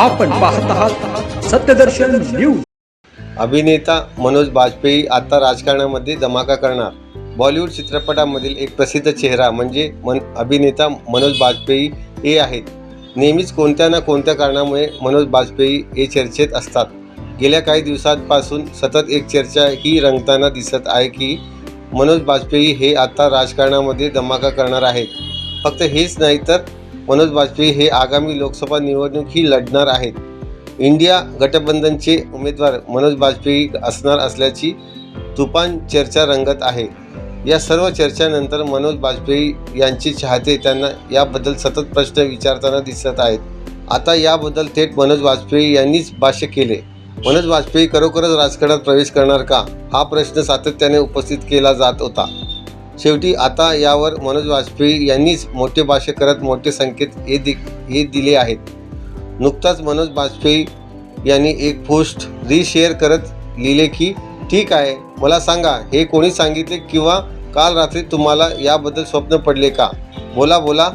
आपण पाहत आहात सत्यदर्शन न्यूज. अभिनेता मनोज बाजपेयी आता राजकारणामध्ये धमाका करणार. बॉलिवूड चित्रपटामधील एक प्रसिद्ध चेहरा म्हणजे मन अभिनेता मनोज बाजपेयी हे आहेत. नेहमीच कोणत्या ना कोणत्या कारणामुळे मनोज बाजपेयी हे चर्चेत असतात. गेल्या काही दिवसांपासून सतत एक चर्चा ही रंगताना दिसत आहे की मनोज बाजपेयी हे आता राजकारणामध्ये धमाका करणार आहेत. फक्त हेच नाही तर मनोज बाजपेयी हे आगामी लोकसभा निवडणूक ही लढणार आहेत. इंडिया गठबंधनचे उमेदवार मनोज बाजपेयी असणार असल्याची तुफान चर्चा रंगत आहे. या सर्व चर्चानंतर मनोज बाजपेयी यांचे चाहते त्यांना याबद्दल सतत प्रश्न विचारताना दिसत आहेत. आता याबद्दल थेट मनोज वाजपेयी यांनीच भाष्य केले. मनोज वाजपेयी खरोखरच राजकारणात प्रवेश करणार का? हा प्रश्न सातत्याने उपस्थित केला जात होता. शेवटी आता यावर मनोज वाजपेयी यांनीच मोठे भाष्य करत मोठे संकेत हे दि हे दिले आहेत. नुकताच मनोज वाजपेयी यांनी एक पोस्ट रिशेअर करत लिहिले की ठीक आहे मला सांगा हे कोणी सांगितले किंवा काल रात्री तुम्हाला याबद्दल स्वप्न पडले का? बोला बोला.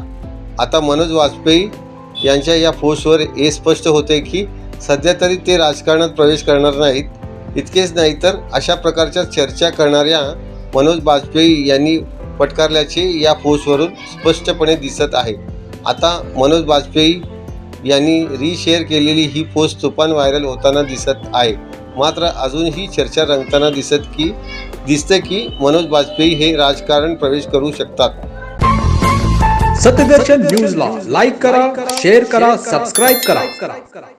आता मनोज वाजपेयी यांच्या या पोस्टवर हे स्पष्ट होते की सध्या तरी ते राजकारणात प्रवेश करणार नाहीत. इतकेच नाही तर अशा प्रकारच्या चर्चा करणाऱ्या मनोज बाजपेयी यांनी पटकारल्याचे या पोस्टवरून स्पष्टपणे दिसत आहे. आता मनोज बाजपेयी यांनी रिशेअर केलेली ही पोस्ट तुफान व्हायरल होताना दिसत आहे. मात्र अजूनही चर्चा रंगताना दिसत की दिसतं की मनोज बाजपेयी हे राजकारण प्रवेश करू शकतात. सत्यदर्शन न्यूजला लाईक करा शेअर करा सबस्क्राईब करा.